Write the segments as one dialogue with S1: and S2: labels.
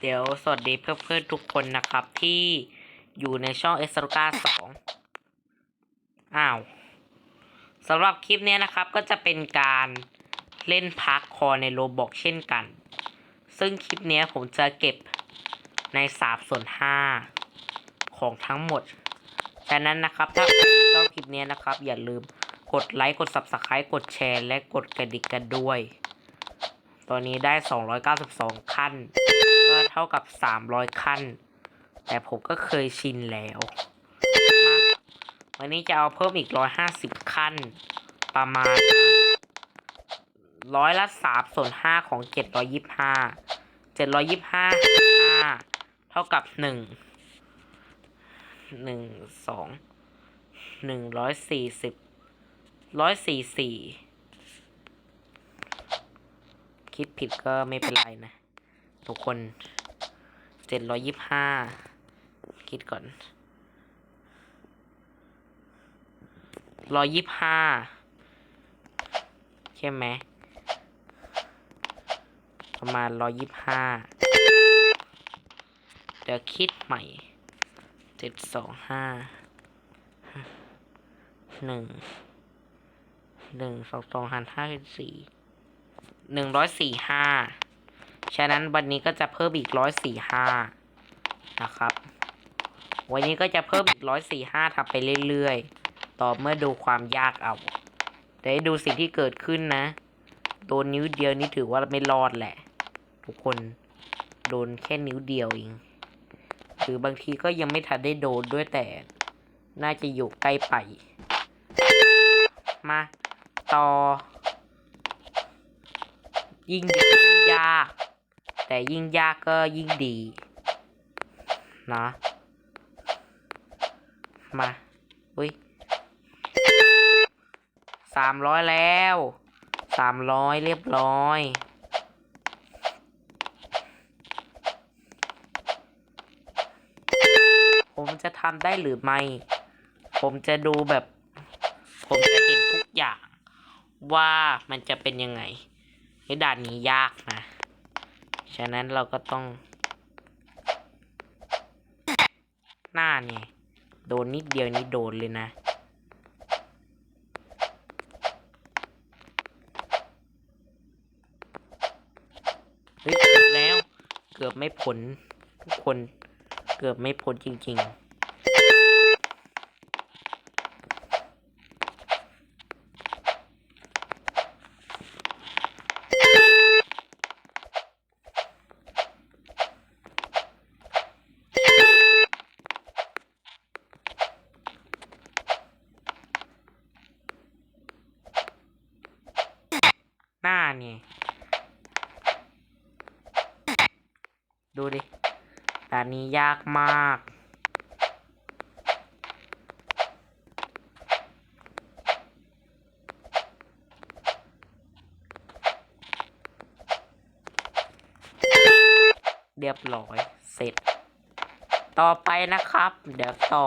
S1: เดี๋ยวสวัสดีเพื่อนๆทุกคนนะครับ ที่อยู่ในช่องเอสโรกาสองอ้าวสำหรับคลิปเนี้ยนะครับก็จะเป็นการเล่นพาร์คคอในโรบอกเช่นกัน ซึ่งคลิปเนี้ยผมจะเก็บในสามส่วนห้าของทั้งหมดฉะนั้นนะครับถ้าใครชอบคลิปเนี้ยนะครับ อย่าลืมกดไลค์กด subscribe กดแชร์ และกดกระดิ่งกันด้วย ตอนนี้ได้ 292 ขั้น ท่ากับสามร้อยขั้น แต่ผมก็เคยชินแล้ววันนี้จะเอาเพิ่มอีก 150 ขั้น ประมาณร้อยละสามส่วนห้าของเจ็ดร้อยยิบห้าเจ็ดร้อยยิบห้าห้าเท่ากับหนึ่งหนึ่งสองหนึ่งร้อยสี่สิบร้อยสี่สี่คิดผิดก็ไม่เป็นไรนะ ทุกคน เจ็ดร้อยยี่ห้าคิดก่อนร้อยยี่ห้าใช่ไหมประมาณร้อยยี่ห้าเดี๋ยวคิดใหม่เจ็ดสองห้าหนึ่งหนึ่งสองสองหันห้าเป็นสี่หนึ่งร้อยสี่ห้า ฉะนั้นวันนี้ก็จะเพิ่มอีกร้อยสี่ห้านะครับ วันนี้ก็จะเพิ่มอีกร้อยสี่ห้าทำไปเรื่อยๆ ต่อเมื่อดูความยากเอาแต่ดูสิ่งที่เกิดขึ้นนะ โดนนิ้วเดียวนี่ถือว่าไม่รอดแหละ ทุกคนโดนแค่นิ้วเดียวเองหรือบางทีก็ยังไม่ทันได้โดนด้วยแต่ น่าจะอยู่ใกล้ไป มาต่อ ยิ่งยิ่งยาก แต่ยิ่งยากก็ยิ่งดีนะมาอุ้ยสามร้อยแล้วสามร้อยเรียบร้อยผมจะทำได้หรือไม่ ผมจะดูแบบ ผมจะเห็นทุกอย่าง ว่ามันจะเป็นยังไงไอ้ด่านนี้ยากนะ ฉะนั้นเราก็ต้อง หน้าเนี่ย โดนนิดเดียวนี้โดนเลยนะ เฮ้ยแล้ว เกือบไม่พ้นทุกคน เกือบไม่พ้นจริง ๆ หน้าเนี่ย ดูดิด่า นี้ยากมาก เรียบร้อย เสร็จ ต่อไปนะครับ เดี๋ยวต่อ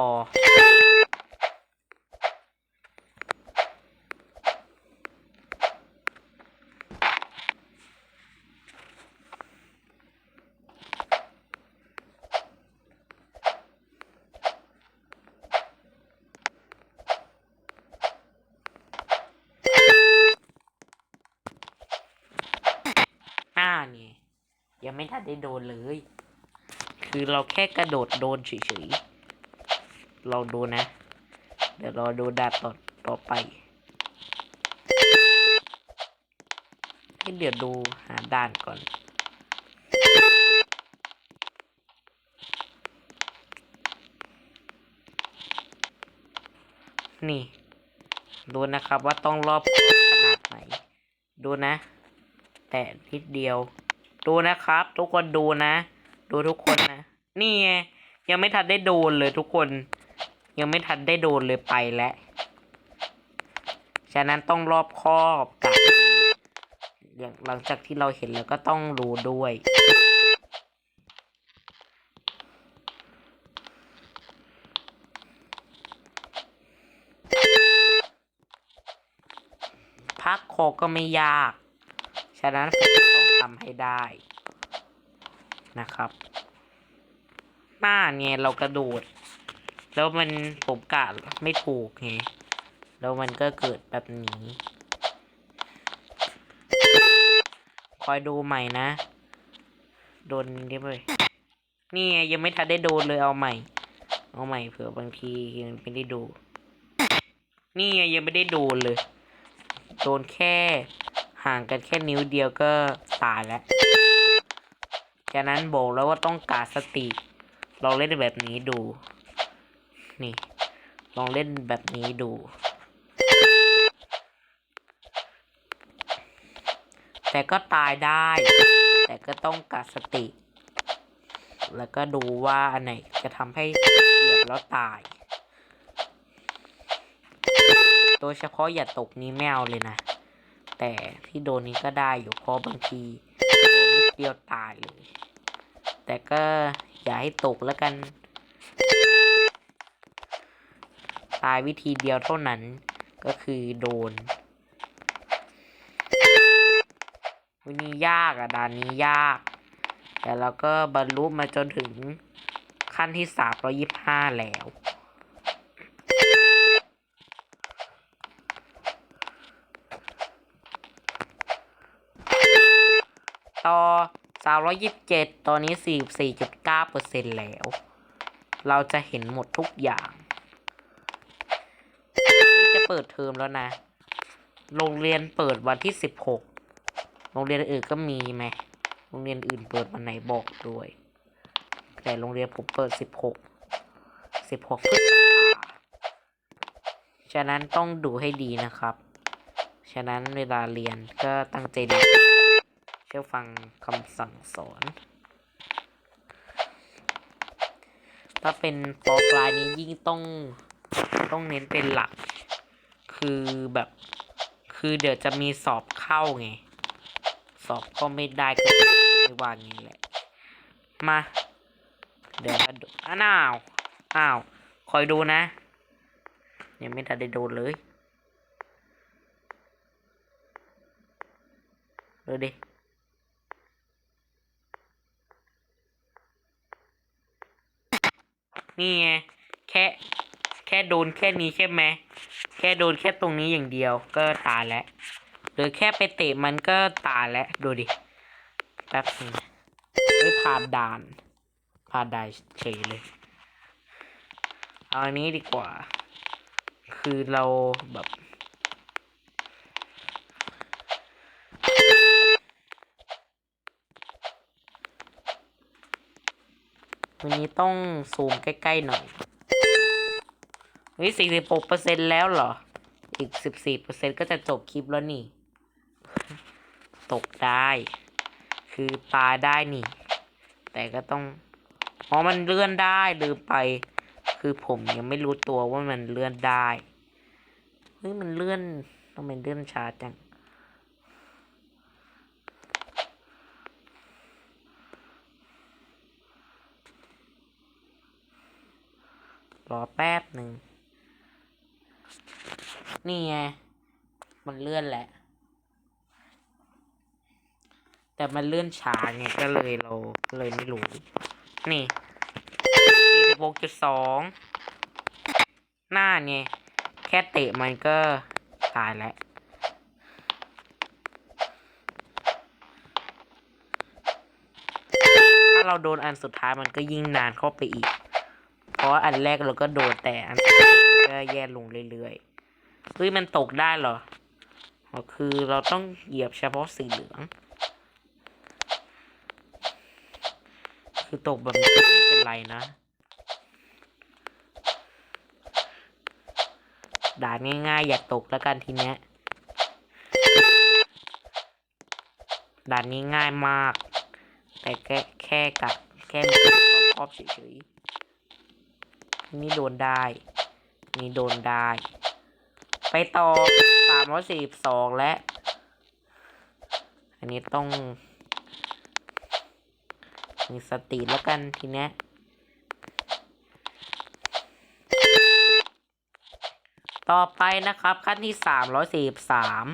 S1: านี่ยังไม่ทันได้โดนเลย คือ เราแค่กระโดดโดนเฉยๆเราดูนะ เดี๋ยวรอดูดาต่อต่อไปให้เดี๋ยวดูหาด่านก่อน นี่ ดูนะครับว่าต้องรอบขนาดไหน ดูนะ แต่นิดเดียว ดูนะครับ ทุกคนดูนะ ดูทุกคนนะ นี่ไงยังไม่ทันได้โดนเลยทุกคน ยังไม่ทันได้โดนเลยไปแล้วฉะนั้นต้องรอบคอบกับอย่างหลังจากที่เราเห็นแล้วก็ต้องรู้ด้วย พักโคก็ไม่ยาก ฉะนั้นต้องทำให้ได้นะครับ หน้าเนี่ยเรากระโดด แล้วมันผมกะไม่ถูกไงแล้วมันก็เกิดแบบนี้คอยดูใหม่นะ โดนเรียบเลยนี่ไงยังไม่ทันได้โดนเลยเอาใหม่ เอาใหม่เผื่อบางทียังไม่ได้ดูนี่ไงยังไม่ได้โดนเลย โดนแค่ห่างกันแค่นิ้วเดียวก็ตายแล้วจากนั้นบอกแล้วว่าต้องการสติ ลองเล่นแบบนี้ดู นี่ ลองเล่นแบบนี้ดู แต่ก็ตายได้ แต่ก็ต้องกัดสติ แล้วก็ดูว่าอันไหนจะทำให้เหยียบแล้วตาย โดยเฉพาะอย่าตกนี้ไม่เอาเลยนะ แต่ที่โดนนี้ก็ได้อยู่เพราะบางทีโดนนิดเดียวตายเลย แต่ก็ อย่าให้ตกแล้วกัน ตายวิธีเดียวเท่านั้นก็คือโดนวันนี้ยากอะด่านนี้ยาก แต่เราก็บรรลุมาจนถึงขั้นที่สามร้อยิบห้าแล้วต่อ สามร้อยิบเจ็ดตอนนี้สี่สี่จุดเก้าเปอร์เซ็นแล้ว เราจะเห็นหมดทุกอย่างนี่จะเปิดเทอมแล้วนะ โรงเรียนเปิดวันที่สิบหกโรงเรียนอื่นก็มีไหมโรงเรียนอื่นเปิดวันไหนบอกด้วย แต่โรงเรียนผมเปิดสิบหกสิบหกพฤษภาฉะนั้นต้องดูให้ดีนะครับ ฉะนั้นเวลาเรียนก็ตั้งใจเรียน เชื่อฟังคำสั่งสอน ถ้าเป็นปอปลายนี้ยิ่งต้องต้องเน้นเป็นหลัก คือแบบ คือเดี๋ยวจะมีสอบเข้าไง สอบก็ไม่ได้ก็ไม่ว่างี้แหละ มา เดี๋ยวมาดูอ้าวอ้าว คอยดูนะ ยังไม่ทันได้โดนเลยดูดิ นี่ไงแค่แค่โดนแค่นี้ใช่ไหมแค่โดนแค่ตรงนี้อย่างเดียวก็ตายแล้วหรือแค่ไปเตะมันก็ตายแล้วดูดิแป๊บนึงไม่ผ่านด่านผ่านด่านเฉยเลยเอาอันนี้ดีกว่า คือเราแบบ วันนี้ต้องซูมใกล้ ๆ หน่อยเฮ้ยสี่สิบหกเปอร์เซ็นแล้วเหรอ อีกสิบสี่เปอร์เซ็นก็จะจบคลิปแล้วนี่ ตกได้ คือปลาได้นี่ แต่ก็ต้อง อ๋อ มันเลื่อนได้ลืมไป คือผมยังไม่รู้ตัวว่ามันเลื่อนได้ เฮ้ย มันเลื่อนทำไมเลื่อนช้าจัง รอแป๊บหนึ่ง นี่ไง มันเลื่อนแหละ แต่มันเลื่อนช้าไงก็เลยเราก็เลยไม่รู้ นี่สี่สิบหกจุดสองหน้าเนี่ย แค่เตะมันก็ตายแล้วถ้าเราโดนอันสุดท้ายมันก็ยิ่งนานเข้าไปอีก เพราะอันแรกเราก็โดนแต่อันก็แย่ลงเรื่อยๆเฮ้ยมันตกได้เหรอคือเราต้องเหยียบเฉพาะสีเหลือง คือตกแบบนี้ไม่เป็นไรนะด่านง่ายๆ อย่าตกแล้วกันทีเนี้ยด่านนี้ง่ายมาก แต่แค่แค่กับแค่นี้รอบเฉยๆ นี่โดนได้ นี่โดนได้ ไปต่อสามร้อยสี่สองและ อันนี้ต้อง มีสติแล้วกันทีเนี้ยต่อไปนะครับขั้นที่สามร้อยสี่สาม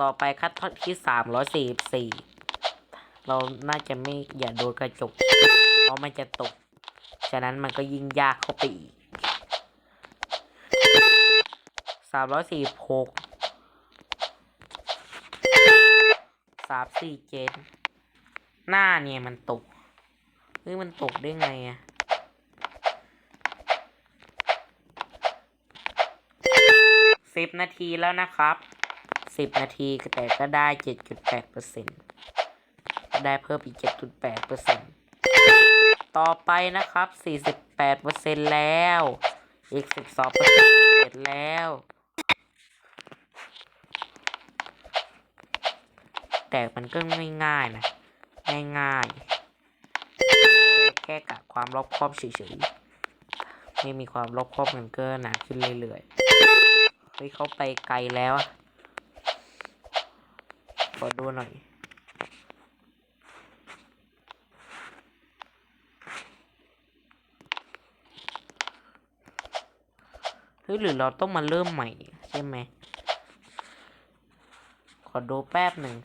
S1: ต่อไปขั้นที่สามร้อยสี่สี่เราน่าจะไม่อย่าโดนกระจกเพราะมันจะตก ฉะนั้นมันก็ยิ่งยากเข้าไปอีกสามร้อยสี่หกสามสี่เจ็ดหน้าเนี่ยมันตกเฮ้ยมันตกได้ไงอะสิบนาทีแล้วนะครับสิบนาทีแต่ก็ได้เจ็ดจุดแปดเปอร์เซ็นต์ได้เพิ่มอีกเจ็ดจุดแปดเปอร์เซ็นต์ ต่อไปนะครับสี่สิบแล้ว อีกสิบสองเสร็จแล้ว แต่มันก็ไม่ง่ายนะ ง่ายๆ แค่กะความรอบครอบเฉยๆ ไม่มีความรอบครอบมันก็หนาขึ้นเรื่อยๆ เฮ้ยเขาไปไกลแล้วอะขอดูหน่อย ฮ้ยหรือเราต้องมาเริ่มใหม่ใช่ไหม ขอดูแป๊บหนึ่ง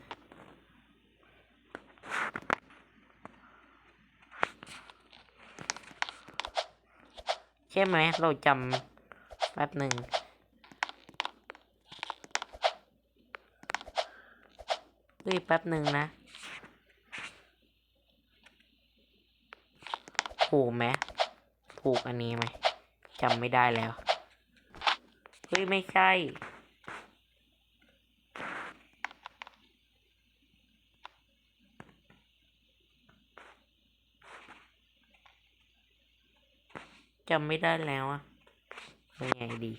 S1: ใช่ไหม เราจำแป๊บหนึ่งเฮ้ยแป๊บหนึ่งนะถูกไหมถูกอันนี้ไหมจำไม่ได้แล้ว เฮ้ย ไม่ใช่ จำไม่ได้แล้วอะเป็นไงดี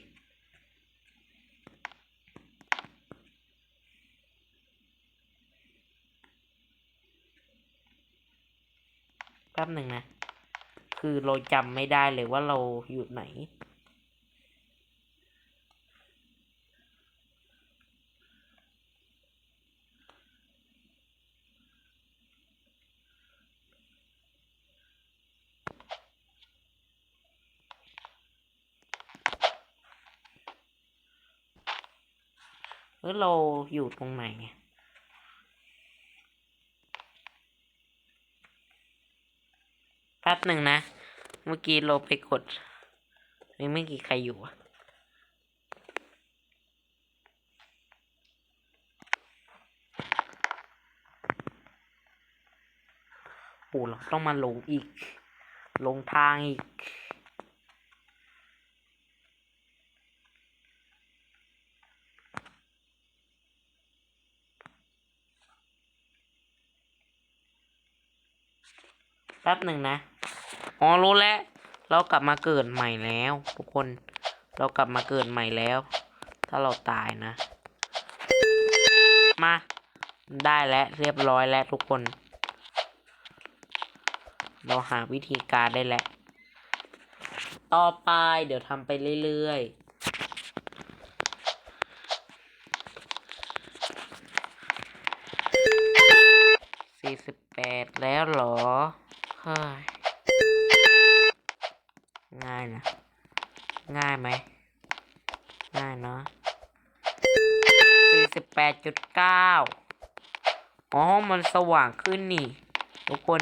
S1: แป๊บหนึ่งนะ คือเราจำไม่ได้เลยว่าเราอยู่ไหน เออเราอยู่ตรงไหนอะแป๊บหนึ่งนะ เมื่อกี้เราไปกดนี่ไม่กี่ใครอยู่อะโอ้เราต้องมาลงอีก ลงทางอีก แป๊บหนึ่งนะ อ๋อรู้แล้ว เรากลับมาเกิดใหม่แล้ว ทุกคน เรากลับมาเกิดใหม่แล้ว ถ้าเราตายนะ มา ได้แล้วเรียบร้อยแล้วทุกคน เราหาวิธีการได้แล้ว ต่อไปเดี๋ยวทำไปเรื่อยๆสี่สิบแปดแล้วเหรอ ฮ้ยง่ายนะ ง่ายไหม ง่ายเนาะสี่สิบแปดจุดเก้าอ๋อ มันสว่างขึ้นนี่ ทุกคน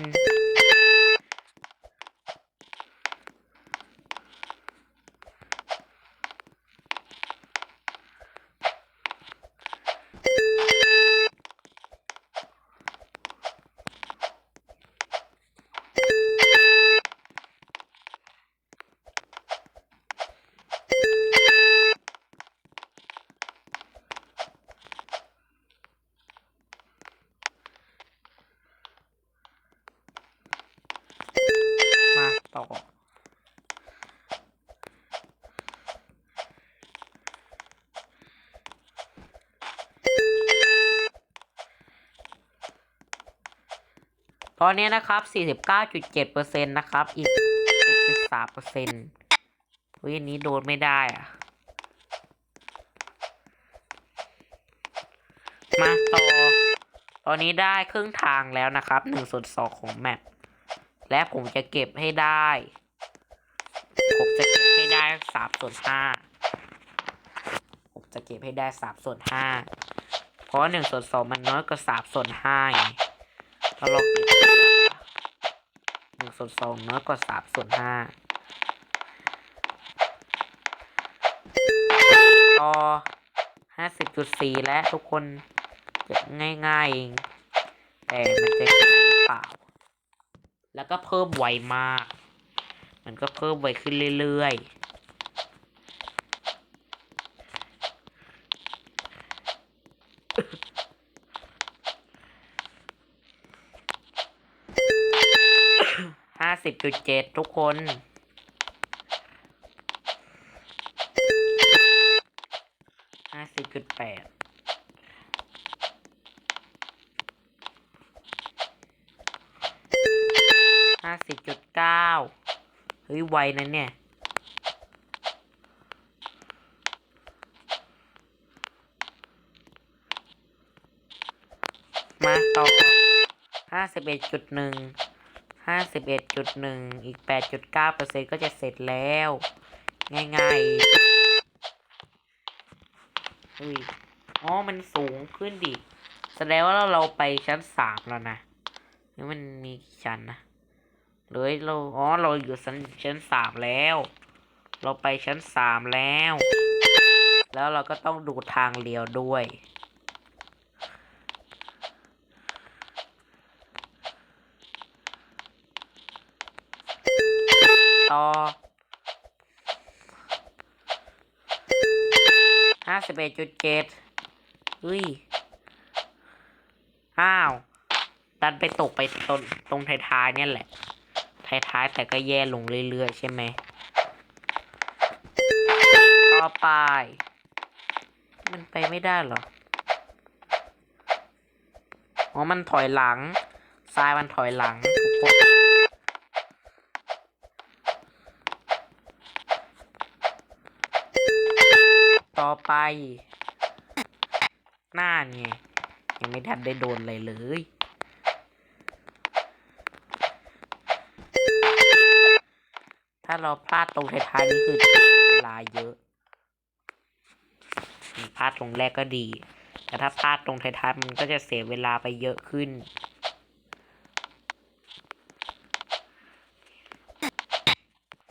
S1: อนนี้นะครับ 49.7%นะครับ อีก 7.3%อุ้ยอันนี้โดนไม่ได้อะมาต่อ ตอนนี้ได้ครึ่งทางแล้วนะครับ1ส่วน2ของแมป และผมจะเก็บให้ได้ ผมจะเก็บให้ได้3ส่วน5ผมจะเก็บให้ได้3ส่วน5เพราะ1ส่วน2มันน้อยกว่า3ส่วน5 ก็ลบอีกหนึ่งส่วนสองน้อยกว่าสามส่วนห้าต่อห้าสิบจุดสี่และทุกคนเก็บง่ายๆเองแต่มันจะง่ายหรือเปล่า แล้วก็เพิ่มไวมาก มันก็เพิ่มไวขึ้นเรื่อยๆ สิบจุดเจ็ดทุกคน ห้าสิบจุดแปดห้าสิบจุดเก้าเฮ้ย ไวนะเนี่ยมาต่อห้าสิบเอ็ดจุดหนึ่ง ห้าสิบเอ็ด จุดหนึ่งอีกแปดจุดเก้าเปอร์เซ็นก็จะเสร็จแล้ว ง่ายๆเฮ้ยอ๋อ มันสูงขึ้นดิ แสดงว่าเราไปชั้นสามแล้วนะนี่มันมีชั้นนะเลยเรา อ๋อ เราอยู่ชั้นชั้นสามแล้ว เราไปชั้นสามแล้ว แล้วเราก็ต้องดูทางเลี้ยวด้วย ต่อห้าสิบเอ็ดจุดเจ็ดอุ้ย อ้าว ดันไปตกไปตรงตรงท้ายๆเนี่ยแหละ ท้ายๆแต่ก็แย่ลงเรื่อยๆใช่ไหม ต่อไป มันไปไม่ได้หรอ อ๋อ มันถอยหลัง ทรายมันถอยหลังทุกคน ต่อ ไปหน้าไงยังไม่ทันได้โดนเลยเลยถ้าเราพลาดตรงท้ายๆนี่คือเวลาเยอะพลาดตรงแรกก็ดี แต่ถ้าพลาดตรงท้ายๆมันก็จะเสียเวลาไปเยอะขึ้น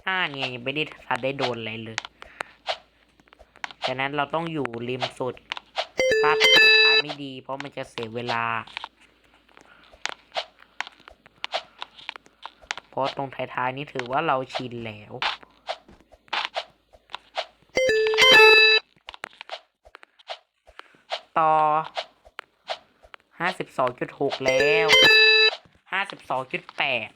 S1: หน้าเนี่ยยังไม่ได้ทันได้โดนอะไรเลย ฉะนั้นเราต้องอยู่ริมสุดพลาดท้ายไม่ดี เพราะมันจะเสียเวลา เพราะตรงท้ายๆนี่ถือว่าเราชินแล้วต่อห้าสิบสองจุดหกแล้วห้าสิบสองจุดแปด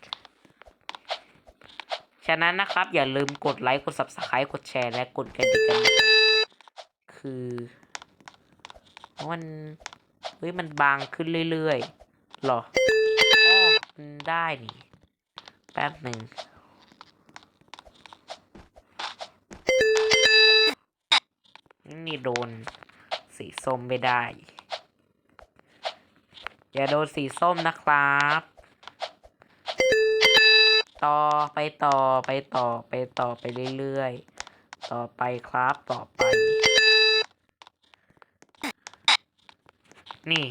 S1: ฉะนั้นนะครับอย่าลืมกดไลค์ กด subscribe กดแชร์ และกดกระดิ่งกัน คือมันเฮ้ยมันบางขึ้นเรื่อยๆหรออ๋อมันได้นี่ แป๊บหนึ่งนี่โดนสีส้มไม่ได้ อย่าโดนสีส้มนะครับ ต่อไปต่อไปต่อไปต่อไปเรื่อยๆ ต่อไปครับต่อไป นี่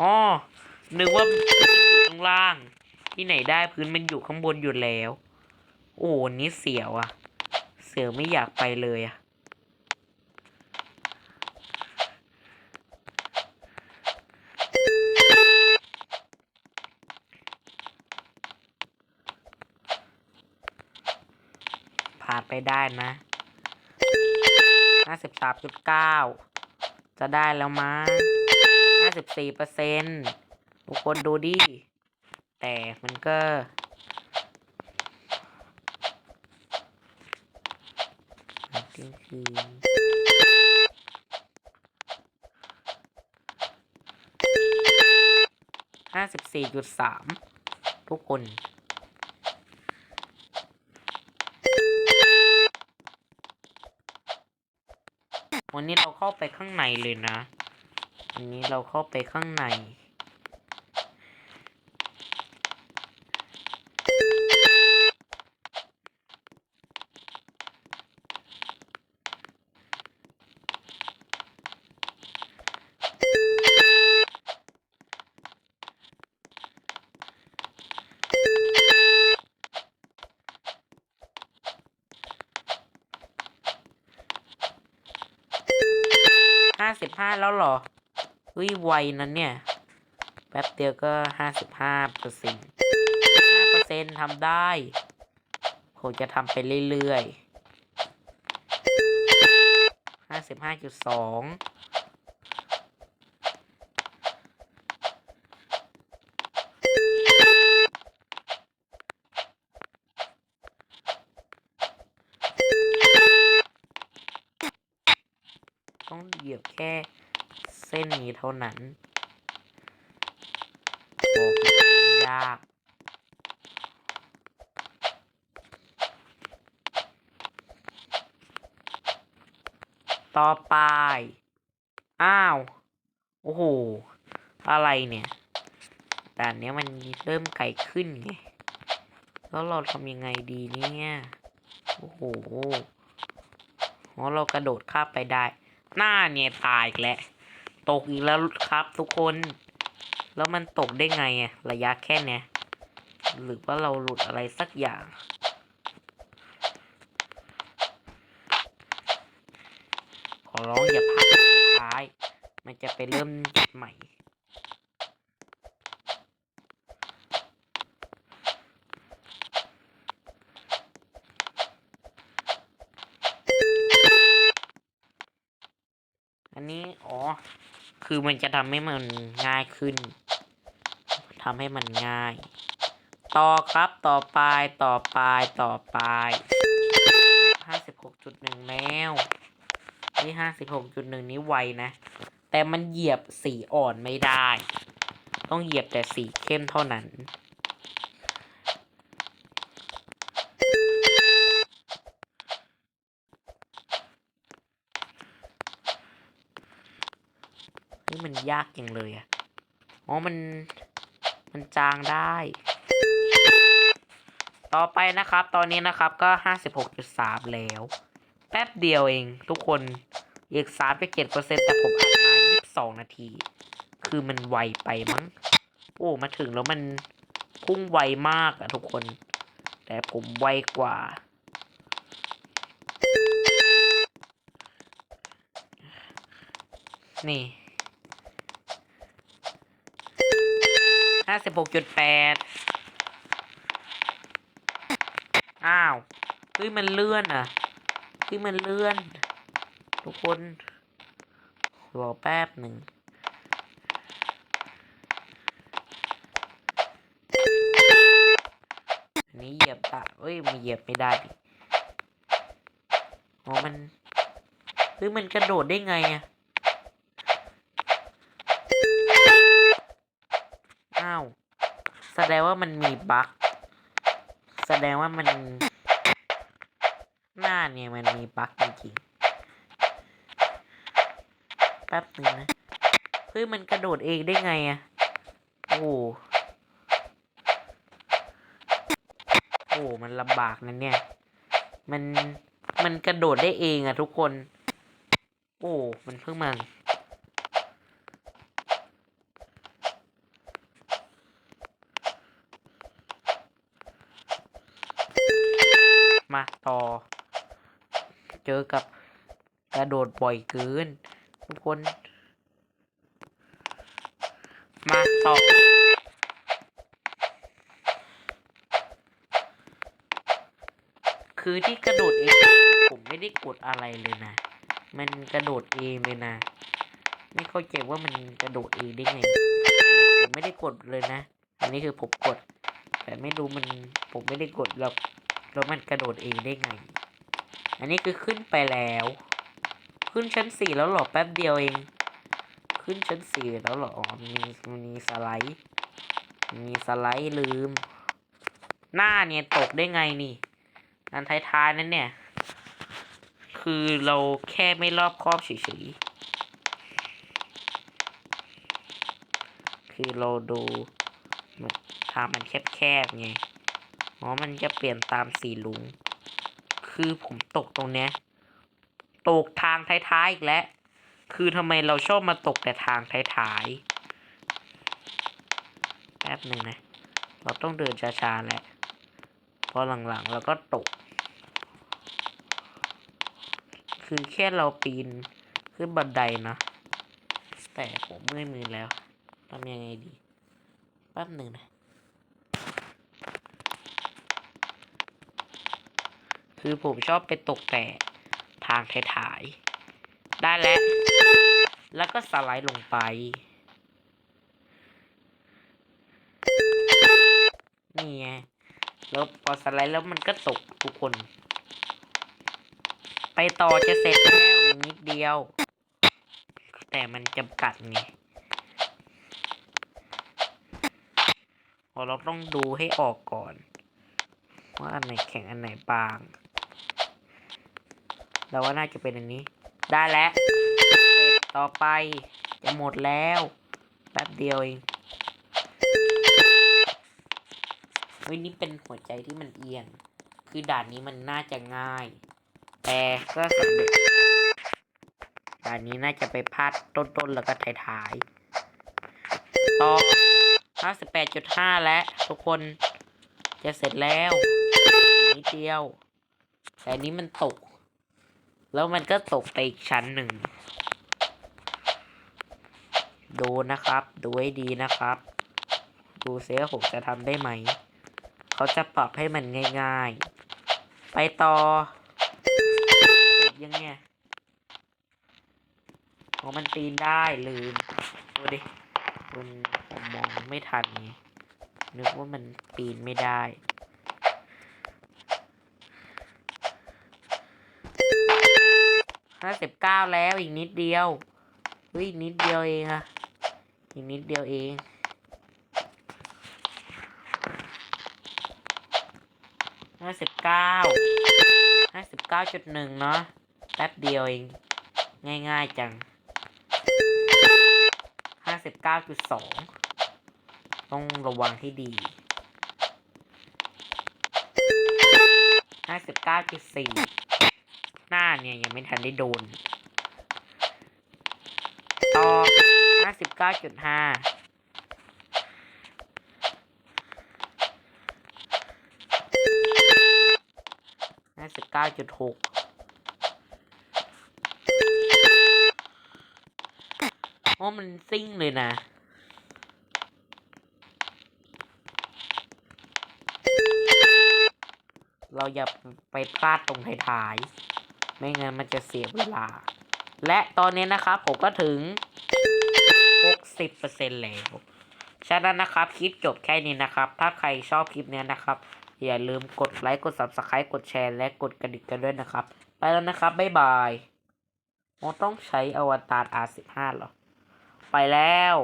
S1: อ๋อนึกว่าพื้นอยู่ข้างล่าง ที่ไหนได้พื้นมันอยู่ข้างบนอยู่แล้ว โอ้นี่เสียวอะเสียวไม่อยากไปเลยอะผ่านไปได้นะ ห้าสิบสามจุดเก้าจะได้แล้วมั้งห้าสิบสี่เปอร์เซ็นต์ทุกคนดูดิ แต่มันก็เที่ยงคืนห้าสิบสี่จุดสามทุกคน วันนี้เราเข้าไปข้างในเลยนะ วันนี้เราเข้าไปข้างใน ห้าแล้วเหรอเฮ้ยไวนั้นเนี่ย แป๊บเดียวก็ห้าสิบห้าเปอร์เซ็นต์ห้าเปอร์เซ็นต์ทำได้ ผมจะทำไปเรื่อยๆห้าสิบห้าจุดสองต้องเหยียบแค่ เส้นนี้เท่านั้นบอกเลยากต่อไป อ้าว โอ้โห อะไรเนี่ยด่เนี้ยมันเริ่มไกลขึ้นไง แล้วเราทำยังไงดีเนี่ย โอ้โหเรากระโดดข้ามไปได้ หน้าเนี่ยตายอีกแล้ว ตกอีกแล้วครับทุกคน แล้วมันตกได้ไงอะระยะแค่เนี้ยหรือว่าเราหลุดอะไรสักอย่าง ขอร้องอย่าพลาดตรงท้าย มันจะไปเริ่มใหม่อันนี้ อ๋อ คือมันจะทำให้มันง่ายขึ้นทำให้มันง่าย ต่อครับต่อไปต่อไปต่อไปห้าสิบหกจุดหนึ่งแล้วนี่ห้าสิบหกจุดหนึ่งนี้ไวนะ แต่มันเหยียบสีอ่อนไม่ได้ ต้องเหยียบแต่สีเข้มเท่านั้น นี่ มันยากจังเลยอะอ๋อ มัน มันจางได้ ต่อไปนะครับ ตอนนี้นะครับก็ห้าสิบหกจุดสามแล้ว แป๊บเดียวเองทุกคน อีกสามไปเจ็ดเปอร์เซ็นต์แต่ผมอัดมายี่สิบสองนาที คือมันไวไปมั้ง โอ้ มาถึงแล้วมันพุ่งไวมากอะทุกคน แต่ผมไวกว่านี่ ห้าสิบหกจุดแปดอ้าวเฮ้ยมันเลื่อนอะเฮ้ยมันเลื่อน ทุกคนรอแป๊บหนึ่งนี้เหยียบอะเอ้ยมันเหยียบไม่ได้ดิอ๋อมันเฮ้ยมันกระโดดได้ไงอะ สดงว่ามันมีบั๊กแสดงว่ามัน หน้าเนี่ยมันมีบั๊กจริงๆ แป๊บหนึงนะเฮ้ยมันกระโดดเองได้ไงอะโอ้โอ้มันลำบากนะเนี่ย มัน มันกระโดดได้เองอะทุกคน โอ้ มันเพิ่งมัน มาต่อ เจอกับกระโดดบ่อยเกิน ทุกคน มาต่อคือที่กระโดดเองผมไม่ได้กดอะไรเลยนะ มันกระโดดเองเลยนะ ไม่เข้าใจว่ามันกระโดดเองได้ไง ผมไม่ได้กดเลยนะ อันนี้คือผมกด แต่ไม่รู้มันผมไม่ได้กดแล้ว แล้วมันกระโดดเองได้ไง อันนี้คือขึ้นไปแล้ว ขึ้นชั้นสี่แล้วหรอแป๊บเดียวเอง ขึ้นชั้นสี่แล้วหรออ๋อมีมีสไลด์ มีสไลด์ลืม หน้าเนี่ยตกได้ไงนี่อันท้ายๆนั่นเนี่ย คือเราแค่ไม่รอบครอบเฉยๆ คือเราดูมันทางมันแคบๆไง อ๋อมันจะเปลี่ยนตามสีลุง คือผมตกตรงเนี้ย ตกทางท้ายๆอีกแล้ว คือทำไมเราชอบมาตกแต่ทางท้ายๆ แป๊บหนึ่งนะ เราต้องเดินช้าๆแหละพอหลังๆเราก็ตก คือแค่เราปีนขึ้นบันไดนะ แต่ผมเมื่อยมือแล้วทำยังไงดี แป๊บหนึ่งนะ คือผมชอบไปตกแต่ทางถ่ายๆได้แล้ว แล้วก็สไลด์ลงไป นี่ไง แล้วพอสไลด์แล้วมันก็ตกทุกคน ไปต่อจะเสร็จแล้วนิดเดียว แต่มันจำกัดไงพอเราต้องดูให้ออกก่อน ว่าอันไหนแข็งอันไหนบาง เราว่าน่าจะเป็นอันนี้ ได้แล้วเสร็จต่อไปจะหมดแล้วแป๊บเดียวเองเฮ้ยนี่เป็นหัวใจที่มันเอียง คือด่านนี้มันน่าจะง่าย แต่ก็สำเร็จด่านนี้น่าจะไปพลาดต้นๆแล้วก็ท้ายๆ ต่อ 58.5 แล้วทุกคนจะเสร็จแล้วนิดเดียว แต่นี้มันตก แล้วมันก็ตกไปอีกชั้นหนึ่ง ดูนะครับ ดูให้ดีนะครับ ดูเซว่าผมจะทำได้ไหม เขาจะปรับให้มันง่าย ๆ ไปต่อเสร็จยังเนี่ยอ๋อมันปีนได้ลืม ดูดิมันผมมองไม่ทันไงนึกว่ามันปีนไม่ได้ ห้าสิบเก้าแล้วอีกนิดเดียวเฮ้ยอีกนิดเดียวเองอะอีกนิดเดียวเองห้าสิบเก้าห้าสิบเก้าจุดหนึ่งเนาะแป๊บเดียวเอง ง่ายๆจังห้าสิบเก้าจุดสองต้องระวังให้ดีห้าสิบเก้าจุดสี่ เนี่ย ยังไม่ทันได้โดน ต่อห้าสิบเก้าจุดห้าห้าสิบเก้าจุดหกโอ้มันซิ่งเลยนะ เราอย่าไปพลาดตรงท้ายๆ ไม่งั้นมันจะเสียเวลา และตอนนี้นะครับผมก็ถึง 60%แล้ว ฉะนั้นนะครับคลิปจบแค่นี้นะครับ ถ้าใครชอบคลิปนี้นะครับ อย่าลืมกดไลค์กด subscribe กดแชร์และกดกระดิ่งกันด้วยนะครับ ไปแล้วนะครับ บ๊ายบายโอต้องใช้อวตาร R15 เหรอ ไปแล้ว